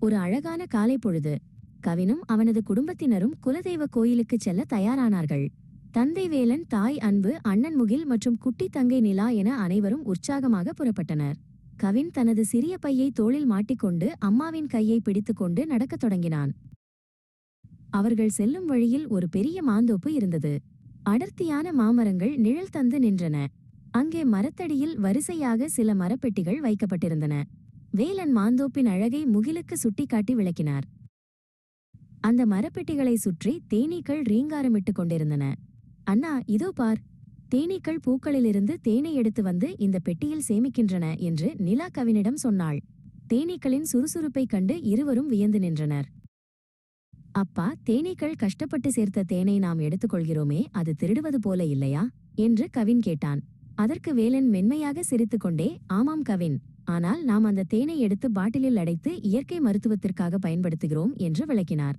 ஒரு அழகான காலை பொழுது கவினும் அவனது குடும்பத்தினரும் குலதெய்வ கோயிலுக்குச் செல்ல தயாரானார்கள். தந்தை வேலன் தாய் அன்பு அண்ணன் முகில் மற்றும் குட்டி தங்கை நிலா என அனைவரும் உற்சாகமாக புறப்பட்டனர். கவின் தனது சிறிய பையை தோளில் மாட்டிக்கொண்டு அம்மாவின் கையை பிடித்துக்கொண்டு நடக்கத் தொடங்கினான். அவர்கள் செல்லும் வழியில் ஒரு பெரிய மாந்தோப்பு இருந்தது. அடர்த்தியான மாமரங்கள் நிழல் தந்து நின்றன. அங்கே மரத்தடியில் வரிசையாக சில மரப்பெட்டிகள் வைக்கப்பட்டிருந்தன. வேலன் மாந்தோப்பின் அழகை முகிலுக்கு சுட்டிக்காட்டி விளக்கினார். அந்த மரப்பெட்டிகளை சுற்றி தேனீக்கள் ரீங்காரமிட்டுக் கொண்டிருந்தன. அண்ணா இதோ பார். தேனீக்கள் பூக்களிலிருந்து தேனை எடுத்து வந்து இந்த பெட்டியில் சேமிக்கின்றன என்று நிலா கவினிடம் சொன்னாள். தேனீக்களின் சுறுசுறுப்பைக் கண்டு இருவரும் வியந்து நின்றனர். அப்பா தேனீக்கள் கஷ்டப்பட்டு சேர்த்த தேனை நாம் எடுத்துக்கொள்கிறோமே அது திருடுவது போல இல்லையா? என்று கவின் கேட்டான். அதற்கு வேலன் மென்மையாக சிரித்துக்கொண்டே ஆமாம் கவின். ஆனால் நாம் அந்த தேனை எடுத்து பாட்டிலில் அடைத்து இயற்கை மருத்துவத்திற்காக பயன்படுத்துகிறோம் என்று விளக்கினார்.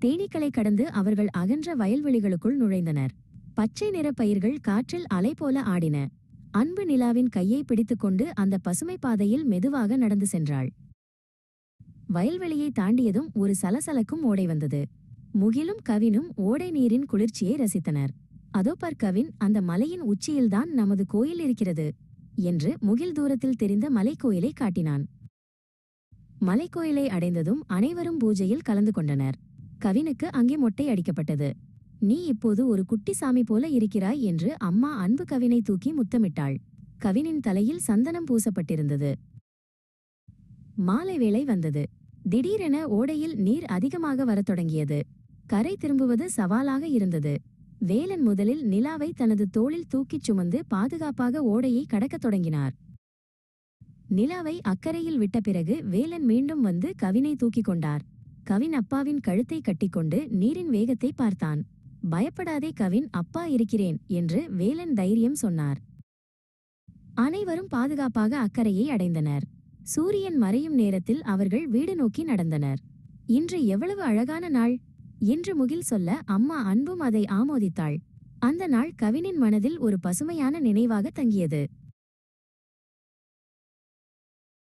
தேனீக்களை கடந்து அவர்கள் அகன்ற வயல்வெளிகளுக்குள் நுழைந்தனர். பச்சை நிற பயிர்கள் காற்றில் அலை போல ஆடின. அன்பு நிலாவின் கையை பிடித்துக்கொண்டு அந்த பசுமை பாதையில் மெதுவாக நடந்து சென்றாள். வயல்வெளியை தாண்டியதும் ஒரு சலசலக்கும் ஓடை வந்தது. முகிலும் கவினும் ஓடை நீரின் குளிர்ச்சியை ரசித்தனர். அதோ பார் கவின் அந்த மலையின் உச்சியில்தான் நமது கோயில் இருக்கிறது. என்று முகில் தூரத்தில் தெரிந்த மலைக்கோயிலை காட்டினான். மலைக்கோயிலை அடைந்ததும் அனைவரும் பூஜையில் கலந்து கொண்டனர். கவினுக்கு அங்கே மொட்டை அடிக்கப்பட்டது. நீ இப்போது ஒரு குட்டி சாமி போல இருக்கிறாய் என்று அம்மா அன்பு கவினை தூக்கி முத்தமிட்டாள். கவினின் தலையில் சந்தனம் பூசப்பட்டிருந்தது. மாலை வேளை வந்தது. திடீரென ஓடையில் நீர் அதிகமாக வரத் தொடங்கியது. கரை திரும்புவது சவாலாக இருந்தது. வேலன் முதலில் நிலாவை தனது தோளில் தூக்கிச் சுமந்து பாதுகாப்பாக ஓடையை கடக்கத் தொடங்கினார். நிலாவை அக்கறையில் விட்ட பிறகு வேலன் மீண்டும் வந்து கவினை தூக்கிக் கொண்டார். கவின் அப்பாவின் கழுத்தை கட்டிக்கொண்டு நீரின் வேகத்தை பார்த்தான். பயப்படாதே கவின் அப்பா இருக்கிறேன் என்று வேலன் தைரியம் சொன்னார். அனைவரும் பாதுகாப்பாக அக்கறையை அடைந்தனர். சூரியன் மறையும் நேரத்தில் அவர்கள் வீடு நோக்கி நடந்தனர். இன்று எவ்வளவு அழகான நாள்! என்று முகில் சொல்ல அம்மா அன்பும் அதை ஆமோதித்தாள். அந்த நாள் கவினின் மனதில் ஒரு பசுமையான நினைவாக தங்கியது.